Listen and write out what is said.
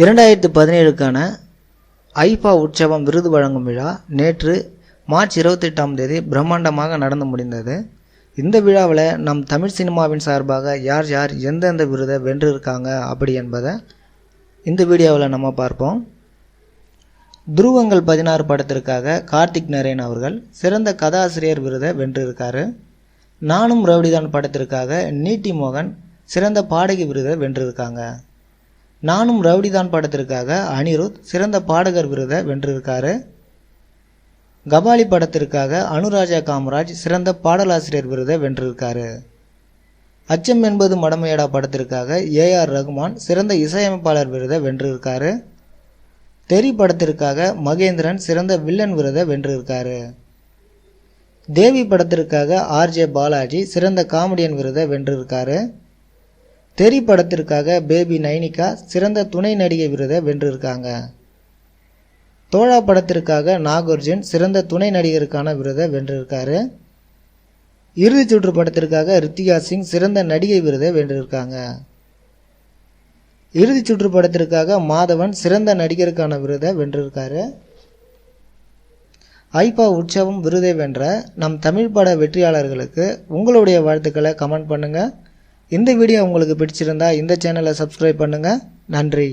இரண்டாயிரத்து பதினேழுக்கான ஐபா உற்சவம் விருது வழங்கும் விழா நேற்று மார்ச் இருபத்தெட்டாம் தேதி பிரம்மாண்டமாக நடந்து முடிந்தது. இந்த விழாவில் நம் தமிழ் சினிமாவின் சார்பாக யார் யார் எந்தெந்த விருதை வென்றிருக்காங்க அப்படி என்பதை இந்த வீடியோவில் நம்ம பார்ப்போம். துருவங்கள் பதினாறு படத்திற்காக கார்த்திக் நரேன் அவர்கள் சிறந்த கதாசிரியர் விருதை வென்றிருக்காரு. நானும் ரவுடிதான் படத்திற்காக நீட்டி மோகன் சிறந்த பாடகி விருதை வென்றிருக்காங்க. நானும் ரவுடிதான் படத்திற்காக அனிருத் சிறந்த பாடகர் விருதை வென்றிருக்காரு. கபாலி படத்திற்காக அனுராஜா காமராஜ் சிறந்த பாடலாசிரியர் விருதை வென்றிருக்காரு. அச்சம் என்பது மடமையடா படத்திற்காக ஏஆர் ரகுமான் சிறந்த இசையமைப்பாளர் விருதை வென்றிருக்காரு. தெரி படத்திற்காக மகேந்திரன் சிறந்த வில்லன் விருதை வென்றிருக்காரு. தேவி படத்திற்காக ஆர்ஜே பாலாஜி சிறந்த காமெடியன் விருதை வென்றிருக்காரு. தெரி படத்திற்காக பேபி நைனிகா சிறந்த துணை நடிகை விருதை வென்றிருக்காங்க. தோழா படத்திற்காக நாகார்ஜுன் சிறந்த துணை நடிகருக்கான விருதை வென்றிருக்காரு. இறுதிச் சுற்று படத்திற்காக ரித்திகா சிங் சிறந்த நடிகை விருதை வென்றிருக்காங்க. இறுதிச் சுற்று படத்திற்காக மாதவன் சிறந்த நடிகருக்கான விருதை வென்றிருக்காரு. ஐபா உற்சவம் விருதை வென்ற நம் தமிழ் பட வெற்றியாளர்களுக்கு உங்களுடைய வாழ்த்துக்களை கமெண்ட் பண்ணுங்கள் இந்த வீடியோ உங்களுக்கு பிடிச்சிருந்தா இந்த சேனலை சப்ஸ்கிரைப் பண்ணுங்கள் நன்றி.